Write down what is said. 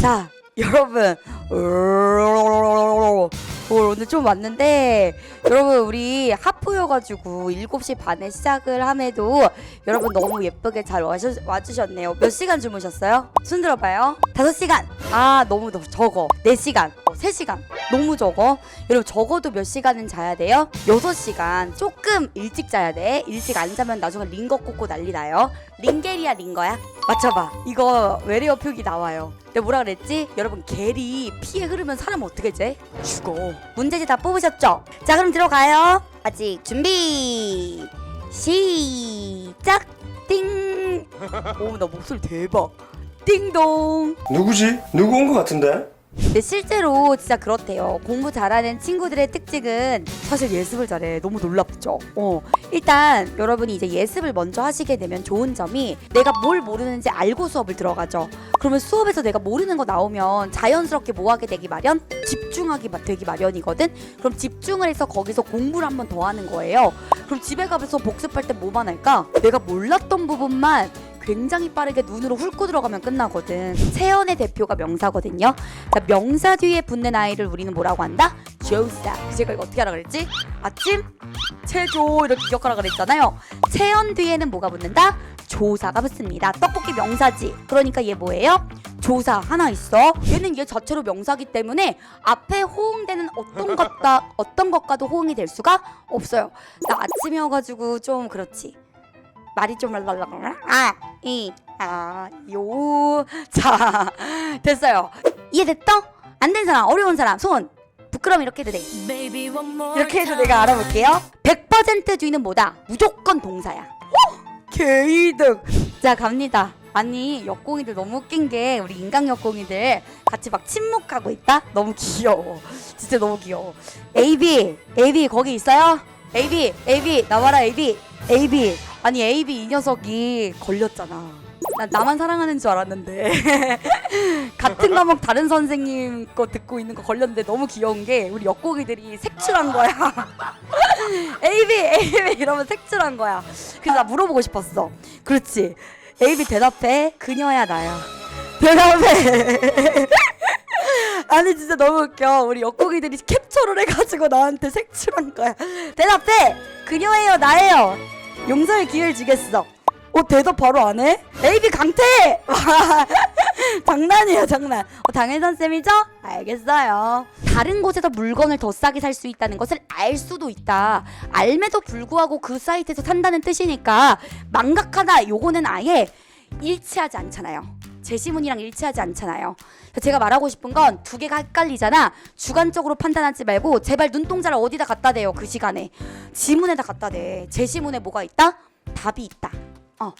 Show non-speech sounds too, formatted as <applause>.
자, 여러분. 오늘 좀 왔는데 여러분 우리 하프여가지고 7시 반에 시작을 함에도 여러분 너무 예쁘게 잘 와주, 와주셨네요. 몇 시간 주무셨어요? 손 들어봐요. 5시간. 아 너무 더 적어. 4시간 3시간 너무 적어 여러분 적어도 몇 시간은 자야 돼요? 6시간 조금 일찍 자야 돼 일찍 안 자면 나중에 링거 꽂고 난리 나요 링게리아 링거야? 맞춰봐 이거 외래어 표기 나와요 내가 뭐라 그랬지? 여러분 겔이 피에 흐르면 사람 어떻게 돼? 죽어 문제지 다 뽑으셨죠? 자 그럼 들어가요 아직 준비 시작 띵 <laughs> 오 나 목소리 대박 띵동 누구지? 누구 온 것 같은데? 근데 실제로 진짜 그렇대요. 공부 잘하는 친구들의 특징은 사실 예습을 잘해. 너무 놀랍죠. 어. 일단 여러분이 이제 예습을 먼저 하시게 되면 좋은 점이 내가 뭘 모르는지 알고 수업을 들어가죠. 그러면 수업에서 내가 모르는 거 나오면 자연스럽게 뭐 하게 되기 마련? 집중하기 마- 되기 마련이거든. 그럼 집중을 해서 거기서 공부를 한 번 더 하는 거예요. 그럼 집에 가서 복습할 때 뭐만 할까? 내가 몰랐던 부분만 굉장히 빠르게 눈으로 훑고 들어가면 끝나거든. 세연의 대표가 명사거든요. 자, 명사 뒤에 붙는 아이를 우리는 뭐라고 한다? 조사. 제가 이거 어떻게 하라 그랬지? 아침, 체조 이렇게 기억하라 그랬잖아요. 세연 뒤에는 뭐가 붙는다? 조사가 붙습니다. 떡볶이 명사지. 그러니까 얘 뭐예요? 조사 하나 있어. 얘는 얘 자체로 명사기 때문에 앞에 호응되는 어떤 것과 <laughs> 어떤 것과도 호응이 될 수가 없어요. 나 아침이어가지고 좀 그렇지. 말이 좀 랄랄랄라. 아, 이, 아, 요. 자, 됐어요. 이해됐어? 안 된 사람, 어려운 사람, 손. 부끄러움 이렇게 해도 돼. 이렇게 해도 내가 알아볼게요. 100% 주의는 뭐다? 무조건 동사야. 어? 개이득. 자, 갑니다. 아니, 역공이들 너무 웃긴 게 우리 인강 역공이들 같이 막 침묵하고 있다? 너무 귀여워. 진짜 너무 귀여워. AB, AB 거기 있어요? AB, AB 나와라 AB, AB. 아니 AB 이 녀석이 걸렸잖아. 난 나만 사랑하는 줄 알았는데 <laughs> 같은 과목 다른 선생님 거 듣고 있는 거 걸렸는데 너무 귀여운 게 우리 역공이들이 색출한 거야. <laughs> AB, AB 이러면 색출한 거야. 그래서 나 물어보고 싶었어. 그렇지. AB 대답해. 그녀야 나야. 대답해. <laughs> 아니 진짜 너무 웃겨. 우리 역공이들이 캡처를 해가지고 나한테 색출한 거야. 대답해. 그녀예요, 나예요. 용서의 기회를 주겠어. 어 대답 바로 안 해? AB 강태. <laughs> 장난이에요, 장난. 어, 당연선 쌤이죠? 알겠어요. 다른 곳에서 물건을 더 싸게 살 수 있다는 것을 알 수도 있다. 알매도 불구하고 그 사이트에서 산다는 뜻이니까 망각하다. 요거는 아예 일치하지 않잖아요. 제시문이랑 일치하지 않잖아요. 제가 말하고 싶은 건 두 개가 헷갈리잖아. 주관적으로 판단하지 말고 제발 눈동자를 어디다 갖다 대요. 그 시간에 지문에다 갖다 대. 제시문에 뭐가 있다? 답이 있다. 어.